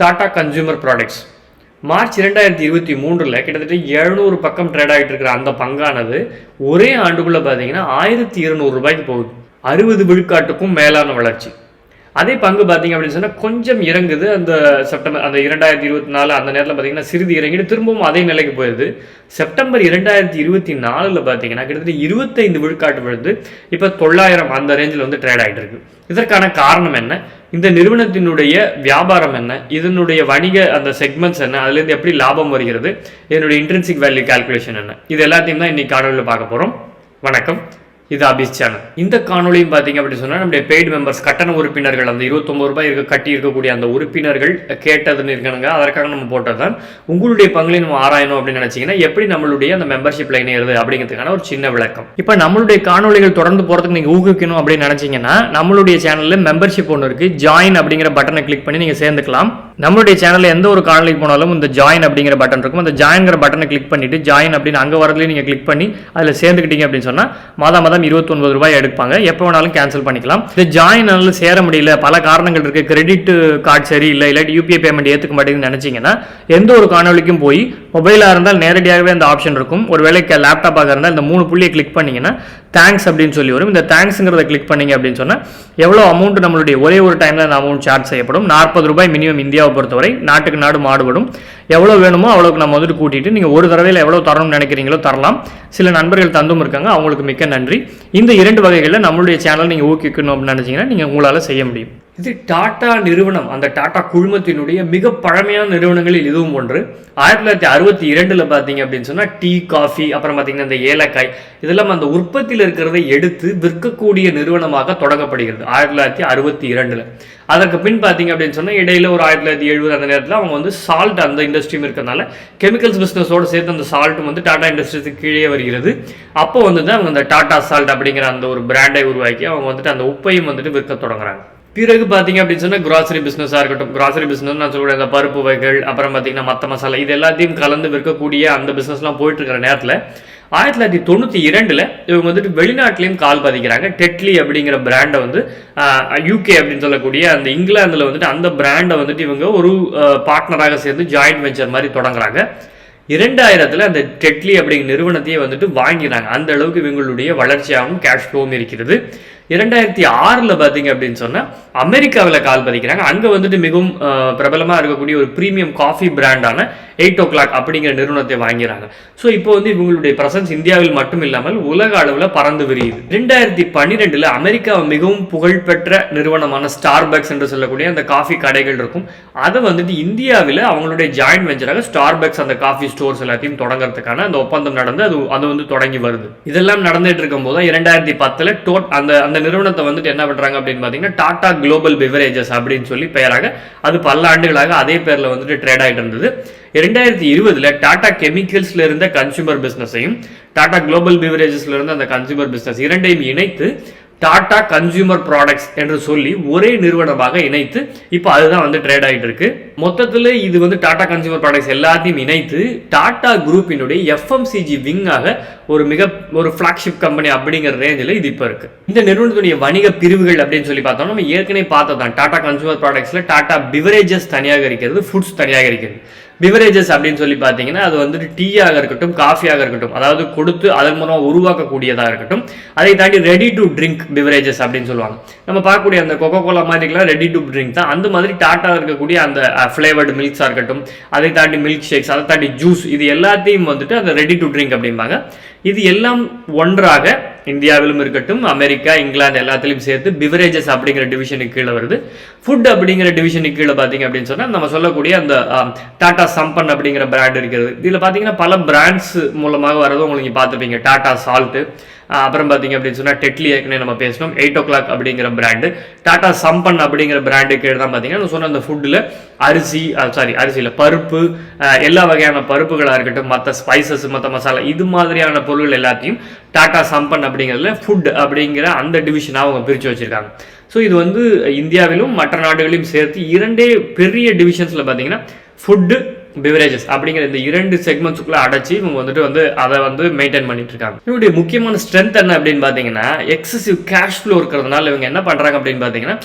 Tata consumer products March இரண்டாயிரத்தி இருபத்தி மூன்றில் கிட்டத்தட்ட எழுநூறு பக்கம் ட்ரேட் ஆகிட்டு இருக்கிற அந்த பங்கானது ஒரே ஆண்டுக்குள்ளே பார்த்தீங்கன்னா ஆயிரத்தி இருநூறு ரூபாய்க்கு போகுது. அறுபது விழுக்காட்டுக்கும் மேலான வளர்ச்சி. அதே பங்கு பார்த்தீங்க அப்படின்னு சொன்னால் கொஞ்சம் இறங்குது. அந்த செப்டம்பர் அந்த இரண்டாயிரத்தி இருபத்தி நாலு அந்த நேரத்தில் பார்த்தீங்கன்னா சிறிது இறங்கிட்டு திரும்பவும் அதே நிலைக்கு போயிடுது செப்டம்பர் இரண்டாயிரத்தி இருபத்தி நாலில் பார்த்தீங்கன்னா கிட்டத்தட்ட இருபத்தைந்து விழுக்காட்டு விழுந்து இப்போ தொள்ளாயிரம் அந்த ரேஞ்சில் வந்து ட்ரேட் ஆகிட்டு இருக்கு. இதற்கான காரணம் என்ன? இந்த நிறுவனத்தினுடைய வியாபாரம் என்ன? இதனுடைய வணிக அந்த செக்மெண்ட்ஸ் என்ன? அதுலேருந்து எப்படி லாபம் வருகிறது? இதனுடைய இன்ட்ரென்சிக் வேல்யூ கால்குலேஷன் என்ன? இது எல்லாத்தையும் தான் இன்னைக்கு காணொலியில் பார்க்க போகிறோம் வணக்கம். இது அபிஸ் சேனல் இந்த காணொலியும் பார்த்தீங்க அப்படின்னு சொன்னால் நம்முடைய பெய்டு மெம்பர்ஸ் கட்டண உறுப்பினர்கள் அந்த இருபத்தொம்பது ரூபாய் இருக்க கட்டி இருக்கக்கூடிய அந்த உறுப்பினர்கள் கேட்டதுன்னு இருக்கணுங்க அதற்காக நம்ம போட்டது தான் உங்களுடைய பங்குலையும் நம்ம ஆராயணும் அப்படின்னு நினச்சிங்கன்னா எப்படி நம்மளுடைய அந்த மெம்பர்ஷிப்ல இணையிறது அப்படிங்கிறதுக்கான ஒரு சின்ன விளக்கம். இப்போ நம்மளுடைய காணொலிகள் தொடர்ந்து போகிறதுக்கு நீங்கள் ஊக்குவிக்கணும் அப்படின்னு நினச்சிங்கன்னா நம்மளுடைய சேனலில் மெம்பர்ஷிப் ஒன்று இருக்குது ஜாயின் அப்படிங்கிற பட்டனை கிளிக் பண்ணி நீங்கள் சேர்ந்துக்கலாம். நம்மளுடைய சேனலில் எந்த ஒரு காணொலிக்கு போனாலும் இந்த ஜாயின் அப்படிங்கிற பட்டன் இருக்கும். அந்த ஜாயின்ங்கிற பட்டனை கிளிக் பண்ணிட்டு ஜாயின் அப்படின்னு அங்கே வரதுலேயும் நீங்கள் கிளிக் பண்ணி அதில் சேர்ந்துக்கிட்டீங்க அப்படின்னு சொன்னால் மாதம் மாதம் இருபத்தொன்பது ரூபாய் எடுப்பாங்க. எப்போ வேணாலும் கேன்சல் பண்ணிக்கலாம். இந்த ஜாயின் அதில் சேர முடியல. பல காரணங்கள் இருக்கு. கிரெடிட் கார்டு சரி இல்லை இல்லாட்டி யூபிஐ பேமெண்ட் ஏற்றுக்க மாட்டேங்குதுன்னு நினச்சிங்கன்னா எந்த ஒரு காணொலிக்கும் போய் மொபைலாக இருந்தால் நேரடியாகவே அந்த ஆப்ஷன் இருக்கும். ஒரு வேலைக்கு லேப்டாப்பாக இருந்தால் இந்த மூணு புள்ளியை கிளிக் பண்ணீங்கன்னா தேங்க்ஸ் அப்படின்னு சொல்லி வரும். இந்த தேங்க்ஸுங்கிறத கிளிக் பண்ணிங்க அப்படின்னு சொன்னால் எவ்வளோ அமௌண்ட் நம்மளுடைய ஒரே ஒரு டைமில் அந்த அமௌண்ட் சார்ஜ் செய்யப்படும்? நாற்பது ரூபாய் மினிமம் இந்தியாவை பொறுத்தவரை நாட்டுக்கு நாடு மாடுபடும். எவ்வளோ வேணுமோ அவ்வளோக்கு நம்ம வந்துட்டு கூட்டிகிட்டு நீங்கள் ஒரு தடவையில் எவ்வளோ தரணும்னு நினைக்கிறீங்களோ தரலாம். சில நண்பர்கள் தந்தும் இருக்காங்க. அவங்களுக்கு மிக்க நன்றி. இந்த இரண்டு வகைகளில் நம்மளுடைய சேனல் நீங்கள் ஊக்குவிக்கணும் அப்படின்னு நினச்சிங்கன்னா நீங்கள் உங்களால் செய்ய முடியும். இது டாடா நிறுவனம். அந்த டாடா குழுமத்தினுடைய மிக பழமையான நிறுவனங்களில் இதுவும் ஒன்று. ஆயிரத்தி தொள்ளாயிரத்தி அறுபத்தி இரண்டில் பார்த்தீங்க அப்படின்னு சொன்னால் டீ காஃபி அப்புறம் பார்த்தீங்கன்னா இந்த ஏலக்காய் இதெல்லாம் அந்த உற்பத்தியில் இருக்கிறதை எடுத்து விற்கக்கூடிய நிறுவனமாக தொடங்கப்படுகிறது ஆயிரத்தி தொள்ளாயிரத்தி அறுபத்தி இரண்டில். அதற்கு பின் பார்த்தீங்க அப்படின்னு சொன்னால் இடையில ஒரு ஆயிரத்தி தொள்ளாயிரத்தி எழுபது அந்த நேரத்தில் அவங்க வந்து சால்ட் அந்த இண்டஸ்ட்ரியும் இருக்கிறதுனால கெமிக்கல்ஸ் பிஸ்னஸோடு சேர்த்து அந்த சால்ட்டும் வந்து டாடா இண்டஸ்ட்ரீஸுக்கு கீழே வருகிறது. அப்போ வந்து தான் அவங்க அந்த டாடா சால்ட் அப்படிங்கிற அந்த ஒரு பிராண்டை உருவாக்கி அவங்க வந்துட்டு அந்த உப்பையும் வந்துட்டு விற்க தொடங்குறாங்க. பிறகு பார்த்தீங்க அப்படின்னு சொன்னால் கிராசரி பிஸ்னஸாக இருக்கட்டும். கிராசரி பிஸ்னஸ் நான் சொல்லக்கூடிய அந்த பருப்பு வகைகள் அப்புறம் பார்த்தீங்கன்னா மற்ற மசாலா இது எல்லாத்தையும் கலந்து விற்கக்கூடிய அந்த பிஸ்னஸ்லாம் போயிட்டுருக்கிற நேரத்தில் ஆயிரத்தி தொள்ளாயிரத்தி தொண்ணூற்றி இரண்டில் இவங்க வந்துட்டு வெளிநாட்டிலையும் கால் பதிக்கிறாங்க. டெட்லி அப்படிங்கிற பிராண்டை வந்து யூகே அப்படின்னு சொல்லக்கூடிய அந்த இங்கிலாந்தில் வந்துட்டு அந்த பிராண்டை வந்துட்டு இவங்க ஒரு பார்ட்னராக சேர்ந்து ஜாயிண்ட் வெஞ்சர் மாதிரி தொடங்குறாங்க. இரண்டாயிரத்தில் அந்த டெட்லி அப்படிங்கிற நிறுவனத்தையே வந்துட்டு வாங்கினாங்க. அந்த அளவுக்கு இவங்களுடைய வளர்ச்சியாகவும் கேஷ் ஃப்ளோவும் இருக்கிறது. இரண்டாயிரத்தி ஆறில் பார்த்தீங்க அப்படின்னு சொன்னால் அமெரிக்காவில் கால் பதிக்கிறாங்க. அங்கே வந்துட்டு மிகவும் பிரபலமாக இருக்கக்கூடிய ஒரு ப்ரீமியம் காஃபி பிராண்டான எயிட் ஓ கிளாக் அப்படிங்கிற நிறுவனத்தை வாங்கிறாங்க. ஸோ இப்போ வந்து இவங்களுடைய பிரசன்ஸ் இந்தியாவில் மட்டும் இல்லாமல் உலக அளவில் பறந்து விரியுது. ரெண்டாயிரத்தி பன்னிரெண்டில் அமெரிக்கா மிகவும் புகழ்பெற்ற நிறுவனமான ஸ்டார்பக்ஸ் என்று சொல்லக்கூடிய அந்த காஃபி கடைகள் இருக்கும். அதை வந்துட்டு இந்தியாவில் அவங்களுடைய ஜாயிண்ட் வெஞ்சராக ஸ்டார்பக்ஸ் அந்த காஃபி ஸ்டோர்ஸ் எல்லாத்தையும் தொடங்குறதுக்கான அந்த ஒப்பந்தம் நடந்து அது அது வந்து தொடங்கி வருது. இதெல்லாம் நடந்துட்டு இருக்கும் போது இரண்டாயிரத்தி பத்தில் டோட் அந்த அந்த நிறுவனத்தை வந்துட்டு என்ன பண்ணுறாங்க அப்படின்னு பார்த்தீங்கன்னா டாடா குளோபல் பிவரேஜஸ் அப்படின்னு சொல்லி பெயராக அது பல ஆண்டுகளாக அதே பேரில் வந்துட்டு ட்ரேட் ஆகிட்டு இருந்தது. இரண்டாயிரத்தி இருபதுல டாடா கெமிக்கல்ஸ்ல இருந்த கன்சூமர் பிசினஸையும் டாடா குளோபல் பிவரேஜஸ்ல இருந்த அந்த கன்சூமர் பிசினஸ் இரண்டையும் இணைத்து டாடா கன்சியூமர் ப்ராடக்ட்ஸ் என்று சொல்லி ஒரே நிறுவனமாக இணைத்து இப்போ அதுதான் வந்து ட்ரேட் ஆகிட்டு இருக்கு. மொத்தத்தில் இது வந்து டாடா கன்சியூமர் ப்ராடக்ட்ஸ் எல்லாத்தையும் இணைத்து டாடா குரூப்பினுடைய எஃப்எம்சிஜி விங்காக ஒரு மிக ஒரு ஃப்ளாக்ஷிப் கம்பெனி அப்படிங்கிற ரேஞ்சில் இது இப்போ இருக்கு. இந்த நிறுவனத்துடைய வணிக பிரிவுகள் அப்படின்னு சொல்லி பார்த்தோம்னா நம்ம ஏற்கனவே பார்த்ததான் டாடா கன்சியூமர் ப்ராடக்ட்ஸில் டாடா பிவரேஜஸ் தனியாக இருக்கிறது ஃபுட்ஸ் தனியாக இருக்கிறது. பிவரேஜஸ் அப்படின்னு சொல்லி பார்த்தீங்கன்னா அது வந்துட்டு டீயாக இருக்கட்டும் காஃபியாக இருக்கட்டும் அதாவது கொடுத்து அதன் மூலமாக உருவாக்கக்கூடியதாக இருக்கட்டும் அதை தாண்டி ரெடி டு ட்ரிங்க் பிவரேஜஸ் அப்படின்னு சொல்லுவாங்க. நம்ம பார்க்கக்கூடிய அந்த கொக்கோ கோலா மாதிரிலாம் ரெடி டு ட்ரிங்க் தான். அந்த மாதிரி டாட்டா இருக்கக்கூடிய அந்த ஃப்ளேவர்டு மில்க்ஸாக இருக்கட்டும் அதை தாண்டி மில்க் ஷேக்ஸ் அதை தாண்டி ஜூஸ் இது எல்லாத்தையும் வந்துட்டு அந்த ரெடி டு ட்ரிங்க் அப்படிம்பாங்க. இது எல்லாம் ஒன்றாக இந்தியாவிலும் இருக்கட்டும் அமெரிக்கா இங்கிலாந்து எல்லாத்துலேயும் சேர்த்து பிவரேஜஸ் அப்படிங்கிற டிவிஷனுக்கு கீழே வருது. ஃபுட் அப்படிங்கிற டிவிஷனுக்கு கீழே பார்த்தீங்க அப்படின்னு சொன்னால் நம்ம சொல்லக்கூடிய அந்த டாடா சம்பன் அப்படிங்கிற பிராண்ட் இருக்கிறது. இதில் பார்த்தீங்கன்னா பல பிராண்ட்ஸ் மூலமாக வரதும் உங்களுக்கு பார்த்துருப்பீங்க. டாடா சால்ட்டு அப்புறம் பார்த்தீங்க அப்படின்னு சொன்னால் டெட்லி ஏற்கனவே நம்ம பேசணும் எயிட் ஓ கிளாக் அப்படிங்கிற பிராண்டு டாடா சம்பன் அப்படிங்கிற பிராண்டுக்கு தான் பார்த்தீங்கன்னா நான் சொன்ன அந்த ஃபுட்டில் அரிசி சாரி அரிசியில் பருப்பு எல்லா வகையான பருப்புகளாக இருக்கட்டும் மற்ற ஸ்பைசஸ் மற்ற மசாலா இது மாதிரியான பொருள் எல்லாத்தையும் டாடா சம்பன் அப்படிங்கிறதுல ஃபுட் அப்படிங்கிற அந்த டிவிஷனாக அவங்க பிரித்து வச்சுருக்காங்க. ஸோ இது வந்து இந்தியாவிலும் மற்ற நாடுகளையும் சேர்த்து இரண்டே பெரிய டிவிஷன்ஸில் பார்த்தீங்கன்னா ஃபுட்டு பிவரேஜஸ் அப்படிங்கிற இந்த இரண்டு செக்மெண்ட்ஸுக்குள்ள அடைச்சி இவங்க வந்துட்டு வந்து அதை வந்து மெயின்டைன் பண்ணிட்டு இருக்காங்க. இவங்களுடைய முக்கியமான ஸ்ட்ரென்த் என்ன அப்படின்னு பார்த்தீங்கன்னா எக்ஸசிவ் கேஷ் ஃப்ளோ இருக்கிறதுனால இவங்க என்ன பண்றாங்க அப்படின்னு பார்த்தீங்கன்னா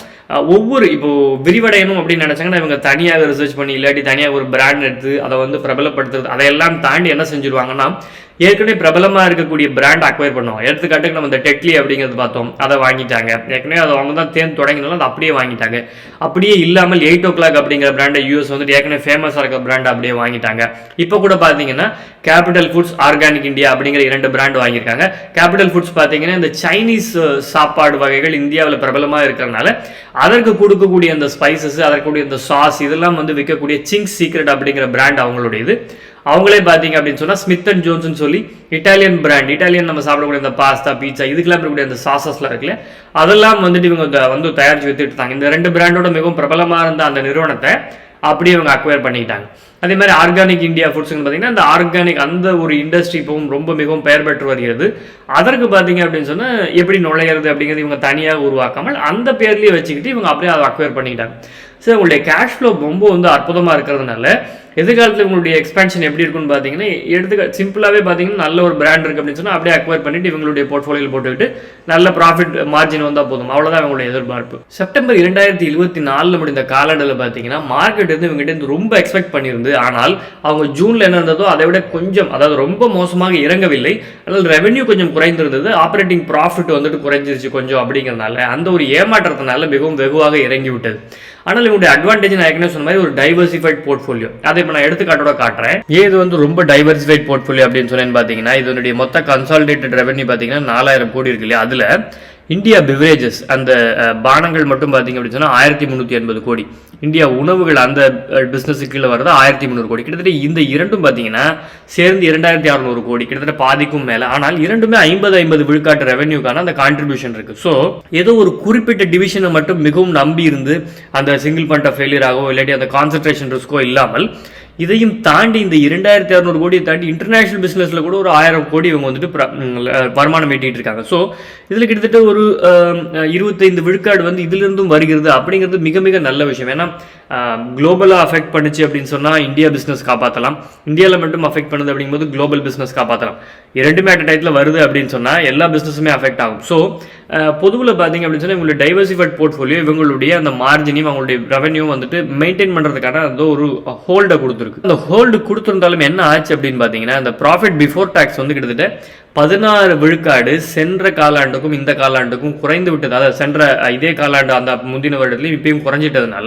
ஒவ்வொரு இப்போ விரிவடையணும் அப்படின்னு நினைச்சாங்கன்னா இவங்க தனியாக ரிசர்ச் பண்ணி இல்லாட்டி தனியாக ஒரு பிராண்ட் எடுத்து அதை வந்து பிரபலப்படுத்துறது அதையெல்லாம் தாண்டி என்ன செஞ்சிருவாங்கன்னா ஏற்கனவே பிரபலமாக இருக்கக்கூடிய பிராண்ட் அக்வயர் பண்ணுவோம் எடுத்துக்காட்டுக்கு நம்ம இந்த டெக்லி அப்படிங்கிறது பார்த்தோம். அதை வாங்கிட்டாங்க. ஏற்கனவே அதை அவங்க தான் தேர்ந்து தொடங்கினாலும் அதை அப்படியே வாங்கிட்டாங்க. அப்படியே இல்லாமல் எயிட் ஓ கிளாக் அப்படிங்கிற பிராண்டை யூஎஸ் வந்துட்டு ஏற்கனவே ஃபேமஸாக இருக்க பிராண்ட் அப்படியே வாங்கிட்டாங்க. இப்போ கூட பார்த்தீங்கன்னா கேபிட்டல் ஃபுட்ஸ் ஆர்கானிக் இந்தியா அப்படிங்கிற இரண்டு பிராண்ட் வாங்கியிருக்காங்க. கேபிட்டல் ஃபுட்ஸ் பார்த்தீங்கன்னா இந்த சைனீஸ் சாப்பாடு வகைகள் இந்தியாவில் பிரபலமாக இருக்கிறனால அதற்கு கொடுக்கக்கூடிய அந்த ஸ்பைசஸ் அதற்கு அந்த இந்த சாஸ் இதெல்லாம் வந்து விற்கக்கூடிய சிங்ஸ் சீக்ரெட் அப்படிங்கிற பிராண்ட் அவங்களுடையது. அவங்களே பார்த்தீங்க அப்படின்னு சொன்னால் ஸ்மித் அண்ட் ஜோன்ஸ்னு சொல்லி இட்டாலியன் பிராண்ட் இட்டாலியன் நம்ம சாப்பிடக்கூடிய இந்த பாஸ்தா பீட்சா இதுக்கெல்லாம் இருக்கக்கூடிய அந்த சாசஸ்லாம் இருக்குல்ல அதெல்லாம் வந்துட்டு இவங்க த- வந்து தயாரித்து வித்துட்டு இருந்தாங்க இந்த ரெண்டு பிராண்டோட மிகவும் பிரபலமாக இருந்த அந்த நிறுவனத்தை அப்படியே இவங்க அக்வயர் பண்ணிக்கிட்டாங்க. அதே மாதிரி ஆர்கானிக் இந்தியா ஃபுட்ஸ்னு பார்த்தீங்கன்னா அந்த ஆர்கானிக் அந்த ஒரு இண்டஸ்ட்ரி இப்போவும் ரொம்ப மிகவும் பெயர் பெற்று வருகிறது. அதற்கு பார்த்தீங்க அப்படின்னு சொன்னால் எப்படி நுழையிறது அப்படிங்கிறது இவங்க தனியாக உருவாக்காமல் அந்த பேர்லேயே வச்சுக்கிட்டு இவங்க அப்படியே அதை அக்வயர் பண்ணிக்கிட்டாங்க. ஸோ உங்களுடைய கேஷ் ஃப்ளோ ரொம்ப வந்து அற்புதமாக இருக்கிறதுனால எதிர்காலத்தில் உங்களுடைய எக்ஸ்பேன்ஷன் எப்படி இருக்குன்னு பார்த்தீங்கன்னா எடுத்துக்க சிம்பிளாகவே பார்த்தீங்கன்னா நல்ல ஒரு பிராண்ட் இருக்குது அப்படின்னு சொன்னால் அப்படியே அக்வயர் பண்ணிட்டு இவங்களுடைய போர்ட்ஃபோலியோவில் போட்டுக்கிட்டு நல்ல ப்ராஃபிட் மார்ஜின் வந்தால் போதும். அவ்வளோதான் அவங்களுடைய எதிர்பார்ப்பு. செப்டம்பர் இரண்டாயிரத்தி இருபத்தி நாலில் முடிந்த காலண்டரில் பார்த்தீங்கன்னா மார்க்கெட் வந்து இவங்ககிட்ட ரொம்ப எக்ஸ்பெக்ட் பண்ணியிருந்து ஆனால் அவங்க ஜூனில் என்ன இருந்ததோ அதை விட கொஞ்சம் அதாவது ரொம்ப மோசமாக இறங்கவில்லை. ஆனால் ரெவென்யூ கொஞ்சம் குறைந்திருந்தது. ஆப்ரேட்டிங் ப்ராஃபிட் வந்துட்டு குறைஞ்சிருச்சு கொஞ்சம் அப்படிங்கிறதுனால அந்த ஒரு ஏமாற்றத்தினால மிகவும் வெகுவாக இறங்கி விட்டது ஆனால் இவனுடைய அட்வான்டேஜ் நான் ஏற்கனவே சொன்ன மாதிரி ஒரு டைவர்சிஃபைட் போர்ட்ஃபோலியோ அதை இப்போ நான் எடுத்துக்காட்டோட காட்டுறேன். ஏன் இது வந்து ரொம்ப டைவர்சிஃபைட் போர்ட்ஃபோலியோ அப்படின்னு சொன்னேன்னு பார்த்தீங்கன்னா இதனுடைய மொத்த கன்சாலிடேட்டட் ரெவன்யூ பார்த்தீங்கன்னா நாலாயிரம் கோடி இருக்கு இல்லையா? அதில் இந்தியா பிவரேஜஸ் அந்த பானங்கள் மட்டும் பார்த்தீங்க அப்படின்னு சொன்னால் ஆயிரத்தி முந்நூற்றி எண்பது கோடி. இந்தியா உணவுகள் அந்த பிஸ்னஸுக்கு கீழே வரது ஆயிரத்தி முந்நூறு கோடி. கிட்டத்தட்ட இந்த இரண்டும் பார்த்தீங்கன்னா சேர்ந்து இரண்டாயிரத்தி அறநூறு கோடி. கிட்டத்தட்ட பாதிக்கும் மேலே. ஆனால் இரண்டுமே ஐம்பது ஐம்பது விழுக்காட்டு ரெவன்யூக்கான அந்த கான்ட்ரிபியூஷன் இருக்குது ஸோ ஏதோ ஒரு குறிப்பிட்ட டிவிஷனை மட்டும் மிகவும் நம்பி இருந்து அந்த சிங்கிள் பண்ட ஃபெயிலியர் ஆகவோ இல்லாட்டி அந்த கான்சன்ட்ரேஷன் ரிஸ்கோ இல்லாமல் இதையும் தாண்டி இந்த இரண்டாயிரத்தி இரநூறு கோடியை தாண்டி இன்டர்நேஷனல் பிஸ்னஸ்ல கூட ஒரு ஆயிரம் கோடி இவங்க வந்துட்டு வருமானம் ஈட்டிகிட்டு இருக்காங்க. ஸோ இதில் கிட்டத்தட்ட ஒரு இருபத்தைந்து விழுக்காடு வந்து இதிலிருந்தும் வருகிறது அப்படிங்கிறது மிக மிக நல்ல விஷயம். ஏன்னா குளோபலாக அஃபெக்ட் பண்ணுச்சு அப்படின்னு சொன்னால் இந்தியா பிஸ்னஸ் காப்பாற்றலாம் இந்தியாவில் மட்டும் அஃபெக்ட் பண்ணுது அப்படிங்கும்போது குளோபல் பிஸ்னஸ் காப்பாற்றலாம் இரண்டுமே அட் டயத்தில் வருது அப்படின்னு சொன்னால் எல்லா பிஸ்னஸுமே அஃபெக்ட் ஆகும். ஸோ பொதுவில் பார்த்தீங்க அப்படின்னு சொன்னால் இவங்களுடைய டைவர்சிஃபைட் போர்ட்ஃபோலியோ இவங்களுடைய அந்த மார்ஜினையும் அவங்களுடைய ரெவன்யூ வந்துட்டு மெயின்டைன் பண்ணுறதுக்கான அந்த ஒரு ஹோல்டை கொடுத்துருக்கு. அந்த ஹோல்டு கொடுத்துருந்தாலும் என்ன ஆச்சு அப்படின்னு பார்த்தீங்கன்னா அந்த ப்ராஃபிட் பிஃபோர் டேக்ஸ் வந்து கிட்டத்தட்ட பதினாறு விழுக்காடு சென்ற காலாண்டுக்கும் இந்த காலாண்டுக்கும் குறைந்து விட்டது. அதாவது சென்ற இதே காலாண்டு அந்த முந்தின வருடத்துலையும் இப்பயும் குறைஞ்சிட்டதுனால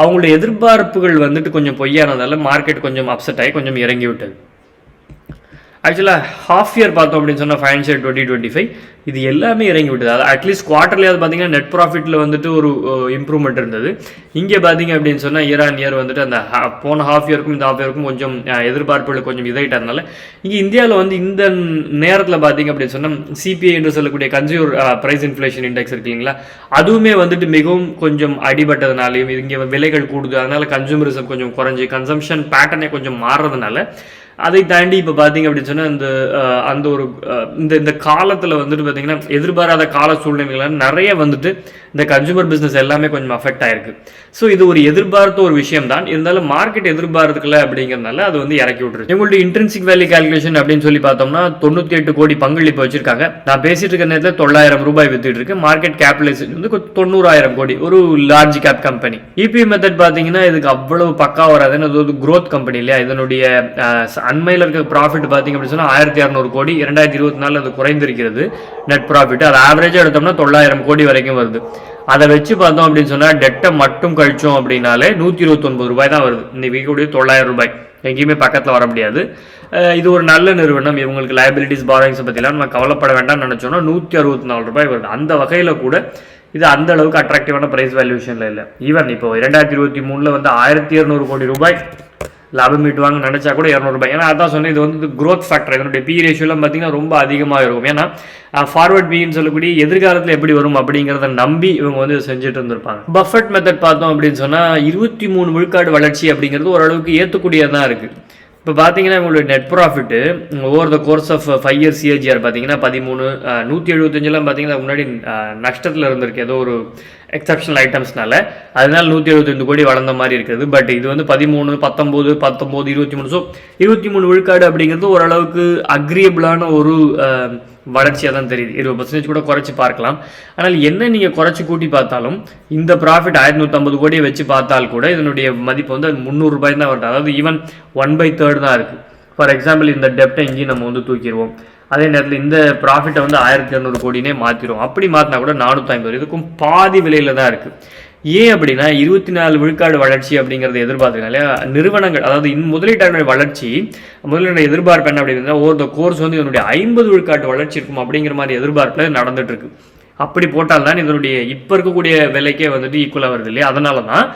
அவங்களுடைய எதிர்பார்ப்புகள் வந்துட்டு கொஞ்சம் பொய்யானதால மார்க்கெட் கொஞ்சம் அப்செட் ஆகி கொஞ்சம் இறங்கி விட்டது ஆக்சுவலாக ஹாஃப் இயர் பார்த்தோம் அப்படின்னு சொன்னால் ஃபைனான்ஷியல் டுவெண்ட்டி டுவெண்ட்டி ஃபைவ் இது எல்லாமே இறங்கி விட்டது. அது அட்லீஸ்ட் குவார்ட்டர்லேயாவது பார்த்தீங்கன்னா நெட் ப்ராஃபிட்டில் வந்துட்டு ஒரு இம்ப்ரூவ்மெண்ட் இருந்தது. இங்கே பார்த்தீங்க அப்படின்னு சொன்னால் இயர் ஆன் இயர் வந்துட்டு அந்த போன ஹாஃப் இயருக்கும் இந்த ஹாஃப் இயருக்கும் கொஞ்சம் எதிர்பார்ப்புகள் கொஞ்சம் இதாயிட்டதுனால இங்கே இந்தியாவில் வந்து இந்த நேரத்தில் பார்த்தீங்க அப்படின்னு சொன்னால் சிபிஐ என்று சொல்லக்கூடிய கன்சியூர் ப்ரைஸ் இன்ஃப்ளேஷன் இண்டெக்ஸ் இருக்கு இல்லைங்களா? அதுவுமே வந்துட்டு மிகவும் கொஞ்சம் அடிபட்டதுனாலையும் இங்கே விலைகள் கூடுது. அதனால் கன்சூமரிசம் கொஞ்சம் குறைஞ்சி கன்சம்ஷன் பேட்டர்னே கொஞ்சம் மாறுறதுனால அதை தாண்டி இப்போ பார்த்தீங்க அப்படின்னு சொன்னால் இந்த அந்த ஒரு இந்த இந்த காலத்தில் வந்துட்டு பார்த்தீங்கன்னா எதிர்பாராத கால சூழ்நிலைகள் நிறைய வந்துட்டு இந்த கன்சூமர் பிஸ்னஸ் எல்லாமே கொஞ்சம் அஃபெக்ட் ஆயிருக்கு. ஸோ இது ஒரு எதிர்பார்த்த ஒரு விஷயம் தான் இருந்தாலும் மார்க்கெட் எதிர்பார்த்துக்கல அப்படிங்கிறதுனால அது வந்து இறக்கி விட்டுருக்கு எங்களுடைய இன்ட்ரென்சிக் வேல்யூ கால்குலேஷன் அப்படின்னு சொல்லி பார்த்தோம்னா தொண்ணூற்றி எட்டு கோடி பங்களிப்பு வச்சிருக்காங்க. நான் பேசிட்டு இருக்க நேரத்தில் தொள்ளாயிரம் ரூபாய் வித்துட்டு இருக்கு மார்க்கெட் கேபிடலைசேஷன் வந்து தொண்ணூறாயிரம் கோடி. ஒரு large cap company EP method பார்த்தீங்கன்னா இதுக்கு அவ்வளவு பக்கா வராதுன்னு அது இது ஒரு கம்பெனி இல்லையா? இதனுடைய அண்மையில் இருக்க ப்ராஃபிட் பார்த்தீங்க அப்படின்னு சொன்னால் ஆயிரத்தி இரநூறு கோடி இரண்டாயிரத்தி இருபத்தி நாலு அது குறைந்திருக்கிறது நெட் ப்ராஃபிட் அது ஆவரேஜாக எடுத்தோம்னா தொள்ளாயிரம் கோடி வரைக்கும் வருது. அதை வச்சு பார்த்தோம் அப்படின்னு சொன்னால் டெட்டை மட்டும் கழிச்சோம் அப்படின்னாலே நூற்றி இருபத்தொன்பது ரூபாய் தான் வருது. இன்னைக்கு கூடிய தொள்ளாயிரம் ரூபாய். எங்கேயுமே பக்கத்தில் வர முடியாது. இது ஒரு நல்ல நிறுவனம். இவங்களுக்கு லைபிலிட்டிஸ் பாரோயிங்ஸை பற்றிலாம் நம்ம கவலைப்பட வேண்டாம்னு நினச்சோன்னா நூற்றி அறுபத்தி நாலு ரூபாய் வருது. அந்த வகையில் கூட இது அந்த அளவுக்கு அட்ராக்டிவான ப்ரைஸ் வேல்யூஷனில் இல்லை. ஈவன் இப்போ இரண்டாயிரத்தி இருபத்தி மூணில் வந்து ஆயிரத்தி இரநூறு கோடி ரூபாய். லாபம் ஈட்டுவாங்கன்னு நினச்சா கூட இரநூறுபாய் ஏன்னா அதான் சொன்னேன் இது வந்து க்ரோத் ஃபேக்டர் இதனுடைய பி ரேஷியோலாம் பார்த்தீங்கன்னா ரொம்ப அதிகமாக இருக்கும். ஏன்னா ஃபார்வர்ட் பின்னு சொல்லக்கூடிய எதிர்காலத்தில் எப்படி வரும் அப்படிங்கிறத நம்பி இவங்க வந்து செஞ்சுட்டு இருந்திருப்பாங்க. பஃபட் மெத்தட் பார்த்தோம் அப்படின்னு சொன்னால் இருபத்தி மூணு விழுக்காடு வளர்ச்சி அப்படிங்கிறது ஓரளவுக்கு ஏற்றக்கூடியதான் இருக்குது இப்போ பார்த்தீங்கன்னா உங்களுடைய net profit over the course of five years CAGR பார்த்தீங்கன்னா பதிமூணு நூற்றி எழுபத்தஞ்செலாம் பார்த்தீங்கன்னா முன்னாடி நஷ்டத்தில் இருந்திருக்கு. ஏதோ ஒரு எக்ஸப்ஷனல் ஐட்டம்ஸ்னால அதனால நூற்றி எழுபத்தஞ்சு கோடி வளர்ந்த மாதிரி இருக்குது. பட் இது வந்து பதிமூணு பத்தொம்போது பத்தொம்போது இருபத்தி மூணு. ஸோ இருபத்தி மூணு விழுக்காடு அப்படிங்கிறது ஓரளவுக்கு அக்ரியபிளான ஒரு வளர்ச்சியாக தான் தெரியுது. இருபது பர்சன்டேஜ் கூட குறைச்சி பார்க்கலாம். ஆனால் என்ன நீங்கள் குறைச்சி கூட்டி பார்த்தாலும் இந்த ப்ராஃபிட் ஆயிரத்தி நூற்றம்பது கோடியை வச்சு பார்த்தால் கூட இதனுடைய மதிப்பு வந்து முந்நூறுரூபாய் தான் வருது. அதாவது ஈவன் ஒன் பை தேர்ட் தான் இருக்குது ஃபார் எக்ஸாம்பிள் இந்த டெப்டை இங்கேயும் நம்ம வந்து தூக்கிடுவோம். அதே நேரத்தில் இந்த ப்ராஃபிட்டை வந்து ஆயிரத்தி இரநூறு கோடினே மாற்றிடும் அப்படி மாற்றினா கூட நானூற்றி ஐம்பது இதுக்கும் பாதி விலையில் தான் இருக்குது ஏன் அப்படின்னா இருபத்தி நாலு விழுக்காடு வளர்ச்சி அப்படிங்கிறத எதிர்பார்த்துருக்காங்க நிறுவனங்கள் அதாவது இன் முதலீட்டாளர்களுடைய வளர்ச்சி முதலீடு எதிர்பார்ப்பு என்ன அப்படின்னா ஓர் த கோர்ஸ் வந்து இதனுடைய ஐம்பது விழுக்காட்டு வளர்ச்சி இருக்கும்? அப்படிங்கிற மாதிரி எதிர்பார்ப்பில் நடந்துட்டு இருக்கு அப்படி போட்டால் தான் இதனுடைய இப்போ இருக்கக்கூடிய விலைக்கே வந்துட்டு ஈக்குவலாக வருது இல்லையா? அதனால தான்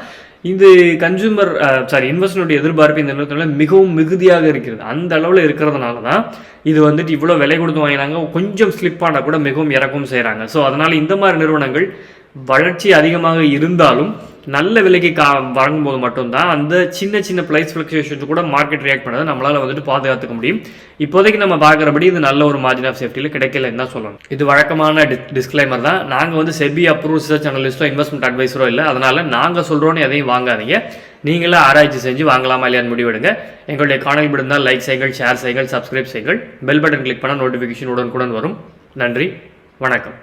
இது கன்சூமர் சாரி இன்வெஸ்டருடைய எதிர்பார்ப்பு இந்த நிறுவனத்தில் மிகவும் மிகுதியாக இருக்கிறது. அந்த அளவில் இருக்கிறதுனால தான் இது வந்துட்டு இவ்வளோ விலை கொடுத்து வாங்கினாங்க. கொஞ்சம் ஸ்லிப் ஆனால் கூட மிகவும் இறக்கவும் செய்கிறாங்க ஸோ அதனால் இந்த மாதிரி நிறுவனங்கள் வளர்ச்சி அதிகமாக இருந்தாலும் நல்ல விலைக்கு கா வழங்கும்போது மட்டும்தான் அந்த சின்ன சின்ன ப்ரைஸ் ஃப்ளக்சுவேஷன்ஸ் கூட மார்க்கெட் ரியாக்ட் பண்ணதை நம்மளால் வந்துட்டு பாதுகாத்துக்க முடியும். இப்போதைக்கு நம்ம பார்க்குறபடி இது நல்ல ஒரு மார்ஜின் ஆஃப் சேஃப்டியில் கிடைக்கலன்னு தான் சொல்லணும். இது வழக்கமான டிஸ்க்ளைமர் தான். நாங்கள் வந்து செபி அப்ரூவ் ரிசர்ச் அனலிஸ்ட்டோ இன்வெஸ்ட்மெண்ட் அட்வைஸரோ இல்லை. அதனால் நாங்கள் சொல்கிறோன்னு எதையும் வாங்காதீங்க. நீங்களே ஆராய்ச்சி செஞ்சு வாங்கலாமா இல்லையான்னு முடிவெடுங்க. எங்களுடைய காணல் இருந்தால் லைக் செய்யுங்கள் ஷேர் செய்யுங்கள் சப்ஸ்கிரைப் செய்யுங்கள். பெல் பட்டன் கிளிக் பண்ணால் நோட்டிஃபிகேஷன் உடனுக்குடன் வரும். நன்றி. வணக்கம்.